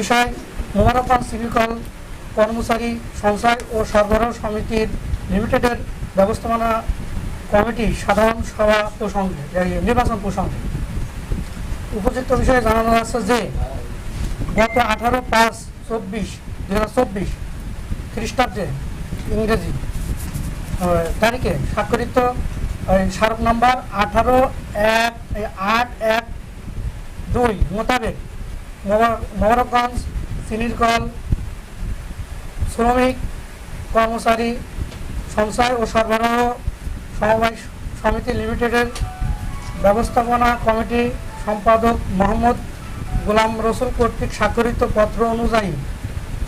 বিষয় মোবারকগঞ্জ সিভিকল কর্মচারী সঞ্চয় ও সরবরাহ সমিতির লিমিটেডের ব্যবস্থাপনা কমিটি সাধারণ সভা প্রসঙ্গে নির্বাচন প্রসঙ্গে। উপযুক্ত বিষয়ে জানানো যাচ্ছে যে, গত আঠারো পাঁচ চব্বিশ দু হাজার চব্বিশ খ্রিস্টাব্দে ইংরেজি তারিখে স্বাক্ষরিত স্মারক নম্বর আঠারো এক আট এক দুই মোতাবেক মোবা- মোবারকগঞ্জ চিনিরকল শ্রমিক, কর্মচারী সঞ্চয় ও সরবরাহ সমবায় সমিতি লিমিটেডের ব্যবস্থাপনা কমিটি সম্পাদক মোহাম্মদ গোলাম রসুল কর্তৃক স্বাক্ষরিত পত্র অনুযায়ী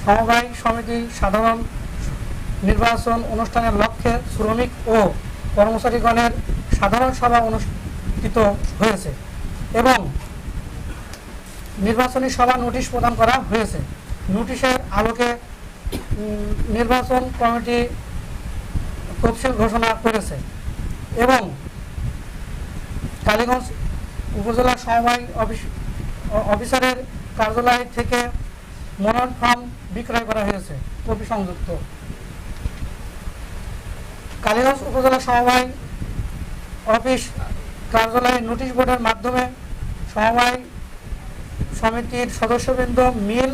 সমবায় সমিতি সাধারণ নির্বাচন অনুষ্ঠানের লক্ষ্যে শ্রমিক ও কর্মচারীগণের সাধারণ সভা অনুষ্ঠিত হয়েছে এবং নির্বাচনী সভা নোটিশ প্রদান করা হয়েছে। নোটিশের আলোকে নির্বাচন কমিটি তফসিল ঘোষণা করেছে এবং কালীগঞ্জ উপজেলা সমবায় অফিস, অফিসারের কার্যালয় থেকে মনোনয়ন ফর্ম বিক্রয় করা হয়েছে, কপি সংযুক্ত। কালীগঞ্জ উপজেলা সমবায় অফিস কার্যালয়ে নোটিশ বোর্ডের মাধ্যমে সমবায় সমিতির সদস্যবৃন্দ মিল,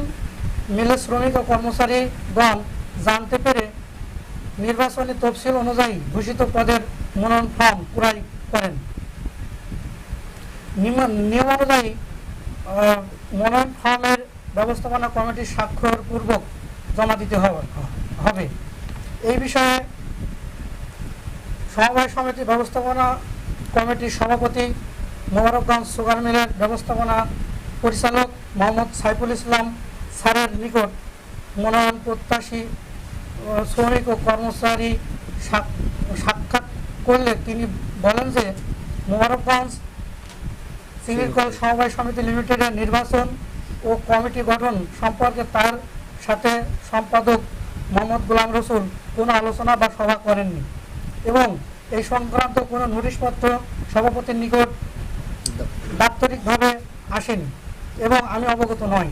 মিলের শ্রমিক ও কর্মচারীগণ জানতে পেরে নির্বাচনী তফসিল অনুযায়ী ঘোষিত পদের মনোনয়ন ফর্ম ক্রয় করেন। নিয়ম অনুযায়ী মনোনয়ন ফর্মের ব্যবস্থাপনা কমিটির স্বাক্ষর পূর্বক জমা দিতে হবে হবে। এই বিষয়ে সমবায় সমিতি ব্যবস্থাপনা কমিটির সভাপতি মোবারকগঞ্জ সুগার মিলের ব্যবস্থাপনা পরিচালক মোহাম্মদ সাইফুল ইসলাম স্যারের নিকট মনোনয়ন প্রত্যাশী শ্রমিক ও কর্মচারী সাক- সাক্ষাৎ করলে তিনি বলেন যে মোবারকগঞ্জ সিভিলকল সমবায় সমিতি লিমিটেডের নির্বাচন ও কমিটি গঠন সম্পর্কে তার সাথে সম্পাদক মোহাম্মদ গোলাম রসুল কোনো আলোচনা বা সভা করেননি এবং এই সংক্রান্ত কোনো নোটিশপত্র সভাপতির নিকট দাপ্তরিকভাবে আসেনি। এবং আমি অবগত নই।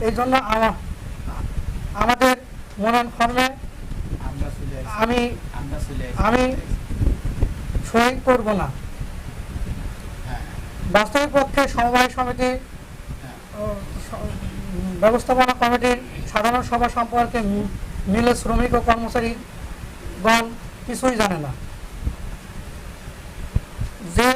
এই জন্য আমা- আমাদের মনোনয়ন ফর্মে। আমি আমি সই করব না। হ্যাঁ, বাস্তবিক পক্ষে সমবায় সমিতি হ্যাঁ। ব্যবস্থাপনা কমিটির সাধারণ সভা সম্পর্কে মিলে শ্রমিক ও কর্মচারীগণ কিছুই জানে না। যে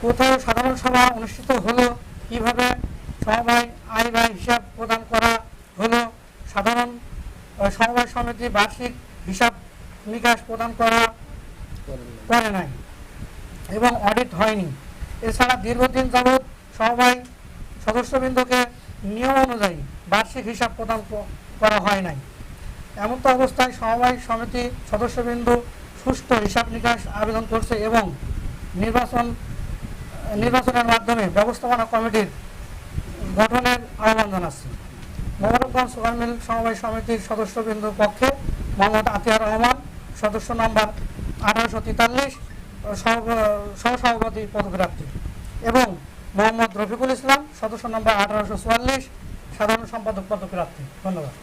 কোথাও সাধারণ সভা অনুষ্ঠিত হলো কীভাবে সমবায় আয় হিসাব প্রদান করা হলো সাধারণ সমবায় সমিতি বার্ষিক হিসাব নিকাশ প্রদান করা করে নাই এবং অডিট হয়নি। এছাড়া দীর্ঘদিন যাবৎ সমবায় সদস্যবৃন্দকে নিয়ম অনুযায়ী বার্ষিক হিসাব প্রদান করা হয় নাই। এমন তো অবস্থায় সমবায় সমিতি সদস্যবৃন্দ সুষ্ঠু হিসাব নিকাশ আবেদন করছে এবং নির্বাচন, নির্বাচনের মাধ্যমে ব্যবস্থাপনা কমিটির গঠনের আহ্বান জানাচ্ছি মোবারকগঞ্জ সুগার মিল সমবায় সমিতির সদস্যবৃন্দর পক্ষে মোহাম্মদ আতিয়ার রহমান, সদস্য নম্বর আঠারোশো তেতাল্লিশ সহসভাপতি পদপ্রাপ্তি এবং মোহাম্মদ রফিকুল ইসলাম, সদস্য নম্বর আঠারোশো চুয়াল্লিশ, সাধারণ সম্পাদক পদপ্রাপ্তি ধন্যবাদ।